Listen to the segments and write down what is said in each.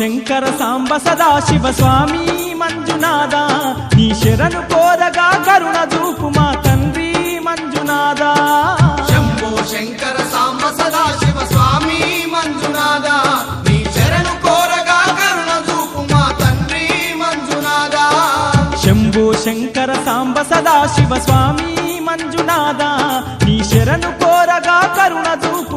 శంకర సాంబ సదాశివ స్వామి మంజునాథ నీ శరణు కోరగా కరుణ చూపు మా తండ్రి మంజునాథ. శంభో శంకర సాంబ సదాశివ స్వామి మంజునాథ నీ శరణు కోరగా కరుణ చూపు మా తండ్రి మంజునాథ. శంభో శంకర సాంబ సదాశివ స్వామి మంజునాథ నీ శరణు కోరగా కరుణ చూపు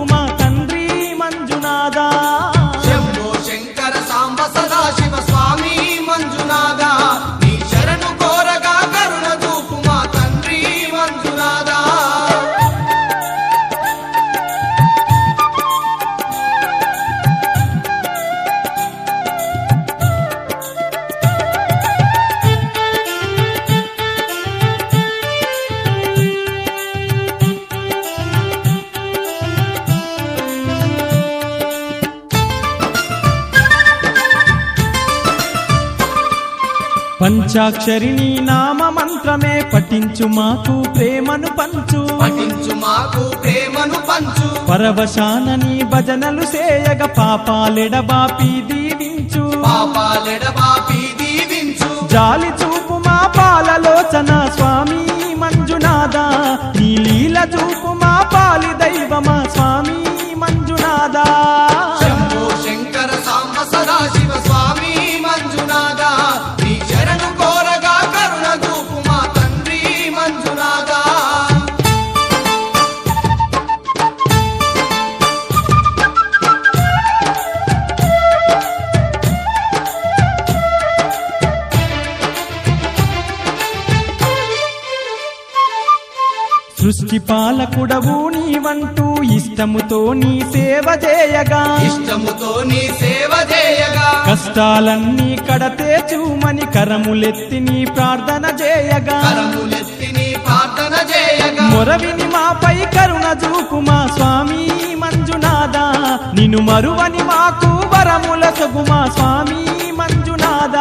పంచాక్షరిని నామ మంత్రమే పఠించు మాకు ప్రేమను పంచు. పఠించు మాకు ప్రేమను పంచు. పరవశానని భజనలు సేయగ పాపాలెడబాపి దీవించు. పాపాలెడబాపి దీవించు. జాలి సృష్టి పాలకుడవు నీవంటూ ఇష్టముతో నీ సేవ చేయగా. ఇష్టముతో నీ సేవ చేయగా. కష్టాలన్నీ కడతేచుమని కరములెత్తి నీ ప్రార్థన చేయగా. కరములెత్తి నీ ప్రార్థన చేయగా. మొరవిని మాపై కరుణ చూపు మా స్వామి మంజునాథ. నిన్ను మరువని మాకు వరముల సొగు మా స్వామి మంజునాథ.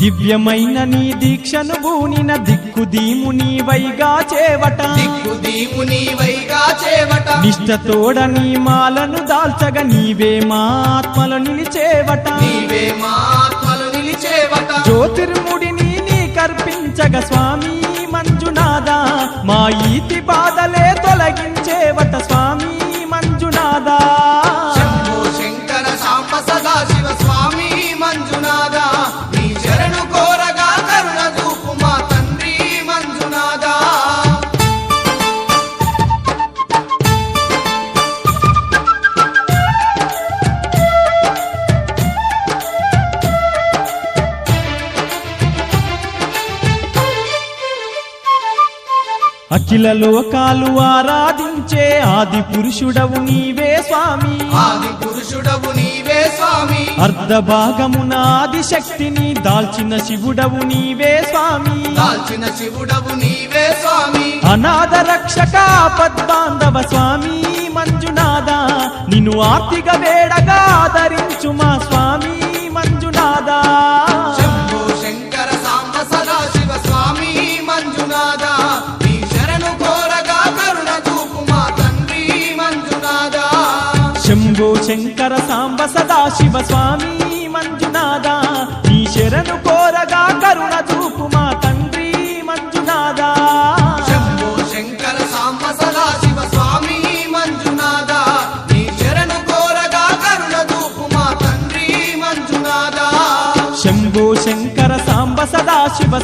దివ్యమైన నీ దీక్షను బూనిన దిక్కు దీము నీ వైగా చేవట. దిక్కు దీము నీవైగా చేవట. నిష్టతోడ నీ మాలను దాల్చగా నీవే మా ఆత్మలు నిలిచేవట. నీవే మా ఆత్మలు నిలిచేవట. జ్యోతిర్ముడిని నీ కర్పించగ స్వామి మంజునాథ మా ఈతి బాధలే తొలగించేవట. అఖిల లోకాలు ఆరాధించే ఆది పురుషుడవు నీవే స్వామి. ఆది పురుషుడవు నీవే స్వామి. అర్ధ భాగమున ఆది శక్తిని దాల్చిన శివుడవు నీవే స్వామి. దాల్చిన శివుడవు నీవే స్వామి. అనాథ రక్షక పద్బాంధవ స్వామి మంజునాథ నిన్ను ఆర్తిక వేడగా ఆదరించు మా స్వామి. శంభో శంకర సాంబ సదాశివ స్వామి మంజునాథ. నీ శరణు కోరగా కరుణ చూపు మా తండ్రి మంజునాథ. శంభో శంకర సాంబ సదాశివ స్వామి మంజునాథ. నీ శరణు కోరగా కరుణ చూపు మా తండ్రి మంజునాథ. శంభో శంకర సాంబ సదాశివ